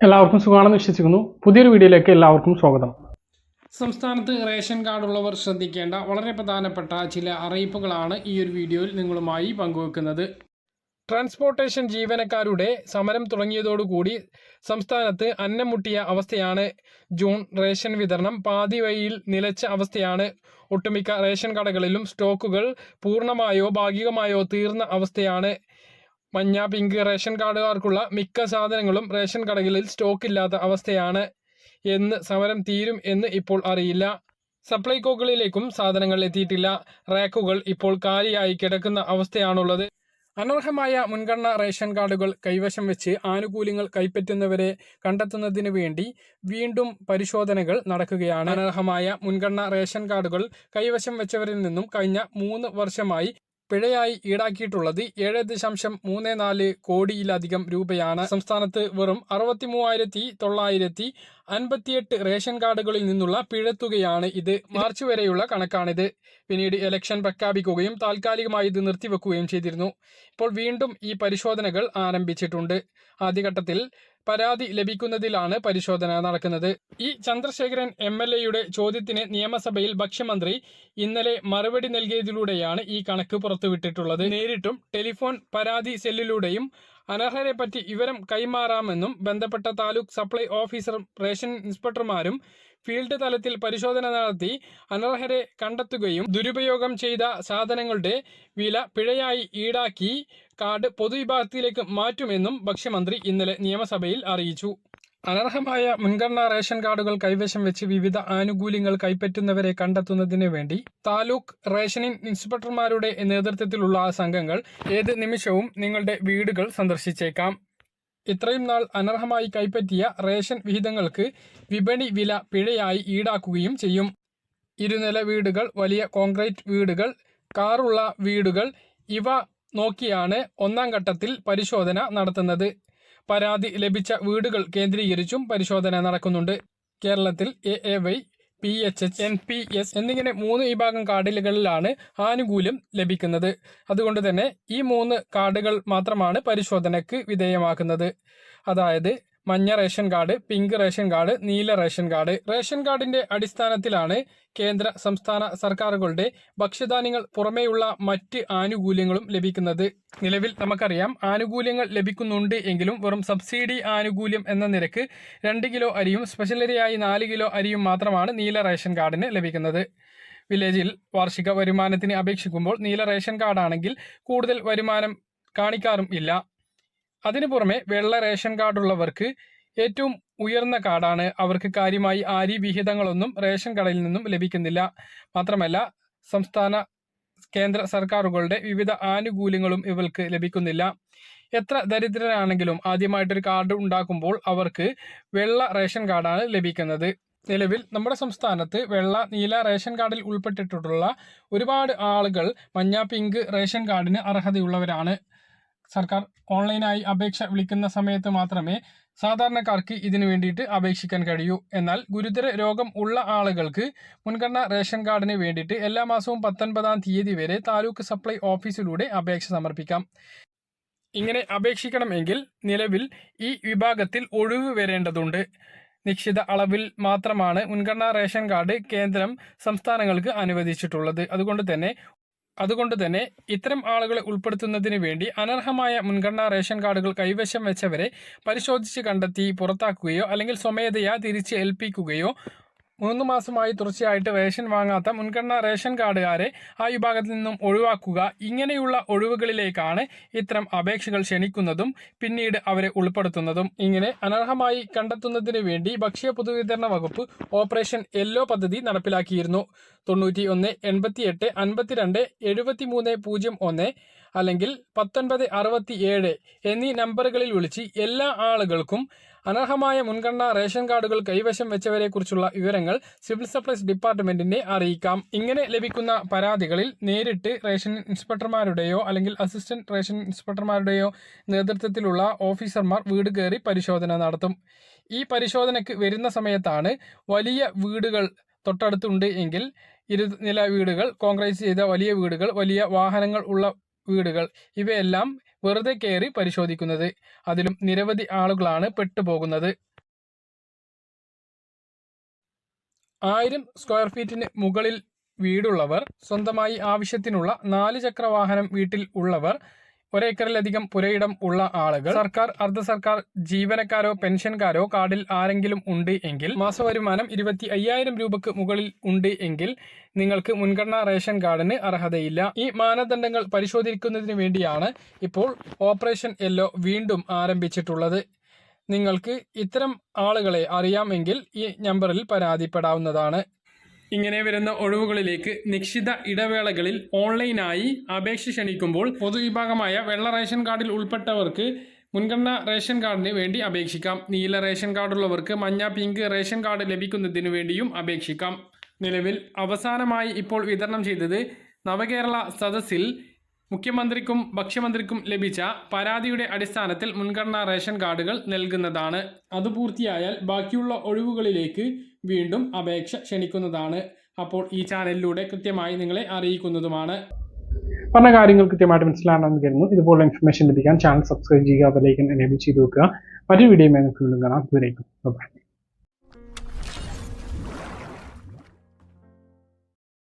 എല്ലാവർക്കും സുഖമാണെന്ന് വിശ്വസിക്കുന്നു. പുതിയൊരു വീഡിയോയിലേക്ക് എല്ലാവർക്കും സ്വാഗതം. സംസ്ഥാനത്ത് റേഷൻ കാർഡ് ഉള്ളവർ ശ്രദ്ധിക്കേണ്ട വളരെ പ്രധാനപ്പെട്ട ചില അറിയിപ്പുകളാണ് ഈ ഒരു വീഡിയോയിൽ നിങ്ങളുമായി പങ്കുവെക്കുന്നത്. ട്രാൻസ്പോർട്ടേഷൻ ജീവനക്കാരുടെ സമരം തുടങ്ങിയതോടുകൂടി സംസ്ഥാനത്ത് അന്നം മുട്ടിയ അവസ്ഥയാണ് ജൂൺ റേഷൻ വിതരണം. പാതി വഴിയിൽ നിലച്ച അവസ്ഥയാണ് ഒട്ടുമിക്ക റേഷൻ കടകളിലും സ്റ്റോക്കുകൾ പൂർണമായോ ഭാഗികമായോ തീർന്ന അവസ്ഥയാണ് മഞ്ഞ പിങ്ക് റേഷൻ കാർഡുകാർക്കുള്ള മിക്ക സാധനങ്ങളും റേഷൻ കടകളിൽ സ്റ്റോക്കില്ലാത്ത അവസ്ഥയാണ് എന്ന് സമരം തീരും എന്ന് ഇപ്പോൾ അറിയില്ല. സപ്ലൈകോകളിലേക്കും സാധനങ്ങൾ എത്തിയിട്ടില്ല. റാക്കുകൾ ഇപ്പോൾ കാലിയായി കിടക്കുന്ന അവസ്ഥയാണുള്ളത്. അനർഹമായ മുൻഗണന റേഷൻ കാർഡുകൾ കൈവശം വെച്ച് ആനുകൂല്യങ്ങൾ കൈപ്പറ്റുന്നവരെ കണ്ടെത്തുന്നതിന് വേണ്ടി വീണ്ടും പരിശോധനകൾ നടക്കുകയാണ്. അനർഹമായ മുൻഗണന റേഷൻ കാർഡുകൾ കൈവശം വെച്ചവരിൽ നിന്നും കഴിഞ്ഞ മൂന്ന് വർഷമായി പിഴയായി ഈടാക്കിയിട്ടുള്ളത് ഏഴ് ദശാംശം മൂന്ന് നാല് കോടിയിലധികം രൂപയാണ്. സംസ്ഥാനത്ത് വെറും അറുപത്തി മൂവായിരത്തി തൊള്ളായിരത്തി അൻപത്തിയെട്ട് റേഷൻ കാർഡുകളിൽ നിന്നുള്ള പിഴത്തുകയാണ് ഇത്. മാർച്ച് വരെയുള്ള കണക്കാണിത്. പിന്നീട് ഇലക്ഷൻ പ്രഖ്യാപിക്കുകയും താൽക്കാലികമായി ഇത് നിർത്തിവെക്കുകയും ചെയ്തിരുന്നു. ഇപ്പോൾ വീണ്ടും ഈ പരിശോധനകൾ ആരംഭിച്ചിട്ടുണ്ട്. ആദ്യഘട്ടത്തിൽ പരാതി ലഭിക്കുന്നതിലാണ് പരിശോധന നടക്കുന്നത്. ഈ ചന്ദ്രശേഖരൻ എം എൽ എയുടെ ചോദ്യത്തിന് നിയമസഭയിൽ ഭക്ഷ്യമന്ത്രി ഇന്നലെ മറുപടി നൽകിയതിലൂടെയാണ് ഈ കണക്ക് പുറത്തുവിട്ടിട്ടുള്ളത്. നേരിട്ടും ടെലിഫോൺ പരാതി സെല്ലിലൂടെയും അനർഹരെ പറ്റി വിവരം കൈമാറാമെന്നും ബന്ധപ്പെട്ട താലൂക്ക് സപ്ലൈ ഓഫീസറും റേഷൻ ഇൻസ്പെക്ടർമാരും ഫീൽഡ് തലത്തിൽ പരിശോധന നടത്തി അനർഹരെ കണ്ടെത്തുകയും ദുരുപയോഗം ചെയ്ത സാധനങ്ങളുടെ വില പിഴയായി ഈടാക്കി കാർഡ് പൊതുവിഭാഗത്തിലേക്ക് മാറ്റുമെന്നും ഭക്ഷ്യമന്ത്രി ഇന്നലെ നിയമസഭയിൽ അറിയിച്ചു. അനർഹമായ മുൻഗണനാ റേഷൻ കാർഡുകൾ കൈവശം വെച്ച് വിവിധ ആനുകൂല്യങ്ങൾ കൈപ്പറ്റുന്നവരെ കണ്ടെത്തുന്നതിന് വേണ്ടി താലൂക്ക് റേഷനിംഗ് ഇൻസ്പെക്ടർമാരുടെ നേതൃത്വത്തിലുള്ള സംഘങ്ങൾ ഏത് നിമിഷവും നിങ്ങളുടെ വീടുകൾ സന്ദർശിച്ചേക്കാം. ഇത്രയും നാൾ അനർഹമായി കൈപ്പറ്റിയ റേഷൻ വിഹിതങ്ങൾക്ക് വിപണി വില പിഴയായി ഈടാക്കുകയും ചെയ്യും. ഇരുനില വീടുകൾ വലിയ കോൺക്രീറ്റ് വീടുകൾ കാറുള്ള വീടുകൾ ഇവ നോക്കിയാണ് ഒന്നാം ഘട്ടത്തിൽ പരിശോധന നടത്തുന്നത്. പരാതി ലഭിച്ച വീടുകൾ കേന്ദ്രീകരിച്ചും പരിശോധന നടക്കുന്നുണ്ട്. കേരളത്തിൽ A A Y P H H N P S എന്നിങ്ങനെ മൂന്ന് വിഭാഗം കാർഡുകളിലാണ് ആനുകൂല്യം ലഭിക്കുന്നത്. അതുകൊണ്ട് തന്നെ ഈ മൂന്ന് കാർഡുകൾ മാത്രമാണ് പരിശോധനയ്ക്ക് വിധേയമാക്കുന്നത്. അതായത് മഞ്ഞ ration card pink ration card നീല റേഷൻ കാർഡ്. റേഷൻ കാർഡിന്റെ അടിസ്ഥാനത്തിലാണ് കേന്ദ്ര സംസ്ഥാന സർക്കാരുകളുടെ ഭക്ഷ്യധാന്യങ്ങൾ പുറമേയുള്ള മറ്റ് ആനുകൂല്യങ്ങളും ലഭിക്കുന്നത്. നിലവിൽ നമുക്കറിയാം ആനുകൂല്യങ്ങൾ ലഭിക്കുന്നുണ്ട് എങ്കിലും വെറും സബ്സിഡി ആനുകൂല്യം എന്ന നിരക്ക് രണ്ട് കിലോ അരിയും സ്പെഷ്യലരിയായി നാല് കിലോ അരിയും മാത്രമാണ് നീല റേഷൻ കാർഡിന് ലഭിക്കുന്നത്. വില്ലേജിൽ വാർഷിക വരുമാനത്തിന് അപേക്ഷിക്കുമ്പോൾ നീല റേഷൻ കാർഡാണെങ്കിൽ കൂടുതൽ വരുമാനം കാണിക്കാറും ഇല്ല. അതിനു പുറമെ വെള്ള റേഷൻ കാർഡുള്ളവർക്ക് ഏറ്റവും ഉയർന്ന കാർഡാണ്. അവർക്ക് കാര്യമായി ആരി വിഹിതങ്ങളൊന്നും റേഷൻ കടയിൽ നിന്നും ലഭിക്കുന്നില്ല. മാത്രമല്ല സംസ്ഥാന കേന്ദ്ര സർക്കാരുകളുടെ വിവിധ ആനുകൂല്യങ്ങളും ഇവർക്ക് ലഭിക്കുന്നില്ല. എത്ര ദരിദ്രരാണെങ്കിലും ആദ്യമായിട്ടൊരു കാർഡ് ഉണ്ടാക്കുമ്പോൾ അവർക്ക് വെള്ള റേഷൻ കാർഡാണ് ലഭിക്കുന്നത്. നിലവിൽ നമ്മുടെ സംസ്ഥാനത്ത് വെള്ള നീല റേഷൻ കാർഡിൽ ഉൾപ്പെട്ടിട്ടുള്ള ഒരുപാട് ആളുകൾ മഞ്ഞ പിങ്ക് റേഷൻ കാർഡിന് അർഹതയുള്ളവരാണ്. സർക്കാർ ഓൺലൈനായി അപേക്ഷ വിളിക്കുന്ന സമയത്ത് മാത്രമേ സാധാരണക്കാർക്ക് ഇതിനു വേണ്ടിയിട്ട് അപേക്ഷിക്കാൻ കഴിയൂ. എന്നാൽ ഗുരുതര രോഗം ഉള്ള ആളുകൾക്ക് മുൻഗണന റേഷൻ കാർഡിന് വേണ്ടിയിട്ട് എല്ലാ മാസവും പത്തൊൻപതാം തീയതി വരെ താലൂക്ക് സപ്ലൈ ഓഫീസിലൂടെ അപേക്ഷ സമർപ്പിക്കാം. ഇങ്ങനെ അപേക്ഷിക്കണമെങ്കിൽ നിലവിൽ ഈ വിഭാഗത്തിൽ ഒഴിവ് വരേണ്ടതുണ്ട്. നിശ്ചിത അളവിൽ മാത്രമാണ് മുൻഗണനാ റേഷൻ കാർഡ് കേന്ദ്രം സംസ്ഥാനങ്ങൾക്ക് അനുവദിച്ചിട്ടുള്ളത്. അതുകൊണ്ട് തന്നെ അതുകൊണ്ട് തന്നെ ഇത്തരം ആളുകളെ ഉൾപ്പെടുത്തുന്നതിന് വേണ്ടി അനർഹമായ മുൻഗണനാ റേഷൻ കാർഡുകൾ കൈവശം വെച്ചവരെ പരിശോധിച്ച് കണ്ടെത്തി പുറത്താക്കുകയോ അല്ലെങ്കിൽ സ്വമേധയാ തിരിച്ച് ഏൽപ്പിക്കുകയോ മൂന്ന് മാസമായി തുടർച്ചയായിട്ട് റേഷൻ വാങ്ങാത്ത മുൻഗണന റേഷൻ കാർഡുകാരെ ആ വിഭാഗത്തിൽ നിന്നും ഒഴിവാക്കുക ഇങ്ങനെയുള്ള ഒഴിവുകളിലേക്കാണ് ഇത്തരം അപേക്ഷകൾ ക്ഷണിക്കുന്നതും പിന്നീട് അവരെ ഉൾപ്പെടുത്തുന്നതും. ഇങ്ങനെ അനർഹമായി കണ്ടെത്തുന്നതിന് വേണ്ടി ഭക്ഷ്യ പൊതുവിതരണ വകുപ്പ് ഓപ്പറേഷൻ യെല്ലോ പദ്ധതി നടപ്പിലാക്കിയിരുന്നു. തൊണ്ണൂറ്റി ഒന്ന് എൺപത്തി എട്ട് അൻപത്തിരണ്ട് എഴുപത്തി മൂന്ന് പൂജ്യം ഒന്ന് അല്ലെങ്കിൽ പത്തൊൻപത് അറുപത്തി ഏഴ് എന്നീ നമ്പറുകളിൽ വിളിച്ച് എല്ലാ ആളുകൾക്കും അനർഹമായ മുൻഗണന റേഷൻ കാർഡുകൾ കൈവശം വെച്ചവരെക്കുറിച്ചുള്ള വിവരങ്ങൾ സിവിൽ സപ്ലൈസ് ഡിപ്പാർട്ട്മെന്റിനെ അറിയിക്കാം. ഇങ്ങനെ ലഭിക്കുന്ന പരാതികളിൽ നേരിട്ട് റേഷൻ ഇൻസ്പെക്ടർമാരുടെയോ അല്ലെങ്കിൽ അസിസ്റ്റന്റ് റേഷൻ ഇൻസ്പെക്ടർമാരുടെയോ നേതൃത്വത്തിലുള്ള ഓഫീസർമാർ വീട് കയറി പരിശോധന നടത്തും. ഈ പരിശോധനയ്ക്ക് വരുന്ന സമയത്താണ് വലിയ വീടുകൾ തൊട്ടടുത്തുണ്ട് എങ്കിൽ ഇരു നില വീടുകൾ കോൺക്രീറ്റ് ചെയ്ത വലിയ വീടുകൾ വലിയ വാഹനങ്ങൾ ഉള്ള വീടുകൾ ഇവയെല്ലാം വെറുതെ കയറി പരിശോധിക്കുന്നത്. അതിലും നിരവധി ആളുകളാണ് പെട്ടുപോകുന്നത്. ആയിരം സ്ക്വയർ ഫീറ്റിന് മുകളിൽ വീടുള്ളവർ സ്വന്തമായി ആവശ്യത്തിനുള്ള നാല് ചക്ര വാഹനം വീട്ടിൽ ഉള്ളവർ ഒരേക്കറിലധികം പുരയിടം ഉള്ള ആളുകൾ സർക്കാർ അർദ്ധ സർക്കാർ ജീവനക്കാരോ പെൻഷൻകാരോ കാർഡിൽ ആരെങ്കിലും ഉണ്ട് എങ്കിൽ മാസവരുമാനം ഇരുപത്തി അയ്യായിരം രൂപക്ക് മുകളിൽ ഉണ്ട് എങ്കിൽ നിങ്ങൾക്ക് മുൻഗണനാ റേഷൻ കാർഡിന് അർഹതയില്ല. ഈ മാനദണ്ഡങ്ങൾ പരിശോധിക്കുന്നതിന് വേണ്ടിയാണ് ഇപ്പോൾ ഓപ്പറേഷൻ യെല്ലോ വീണ്ടും ആരംഭിച്ചിട്ടുള്ളത്. നിങ്ങൾക്ക് ഇത്തരം ആളുകളെ അറിയാമെങ്കിൽ ഈ നമ്പറിൽ പരാതിപ്പെടാവുന്നതാണ്. ഇങ്ങനെ വരുന്ന ഒഴിവുകളിലേക്ക് നിശ്ചിത ഇടവേളകളിൽ ഓൺലൈനായി അപേക്ഷ ക്ഷണിക്കുമ്പോൾ പൊതുവിഭാഗമായ വെള്ള റേഷൻ കാർഡിൽ ഉൾപ്പെട്ടവർക്ക് മുൻഗണന റേഷൻ കാർഡിന് വേണ്ടി അപേക്ഷിക്കാം. നീല റേഷൻ കാർഡുള്ളവർക്ക് മഞ്ഞ പിങ്ക് റേഷൻ കാർഡ് ലഭിക്കുന്നതിന് വേണ്ടിയും അപേക്ഷിക്കാം. നിലവിൽ അവസാനമായി ഇപ്പോൾ വിതരണം ചെയ്തത് നവകേരള സദസ്സിൽ മുഖ്യമന്ത്രിക്കും ഭക്ഷ്യമന്ത്രിക്കും ലഭിച്ച പരാതിയുടെ അടിസ്ഥാനത്തിൽ മുൻഗണനാ റേഷൻ കാർഡുകൾ നൽകുന്നതാണ്. അത് പൂർത്തിയായാൽ ബാക്കിയുള്ള ഒഴിവുകളിലേക്ക് വീണ്ടും അപേക്ഷ ക്ഷണിക്കുന്നതാണ്. അപ്പോൾ ഈ ചാനലിലൂടെ കൃത്യമായി നിങ്ങളെ അറിയിക്കുന്നതുമാണ്. പറഞ്ഞ കാര്യങ്ങൾ കൃത്യമായിട്ട് മനസ്സിലാണെന്ന് കരുതുന്നു. ഇതുപോലുള്ള ഇൻഫർമേഷൻ ലഭിക്കാൻ ചാനൽ സബ്സ്ക്രൈബ് ചെയ്യുക അതിലേക്ക് എനേബിൾ ചെയ്ത് വെക്കുക. മറ്റൊരു വീഡിയോ കാണാം. ഇതുവരേക്കും ബൈ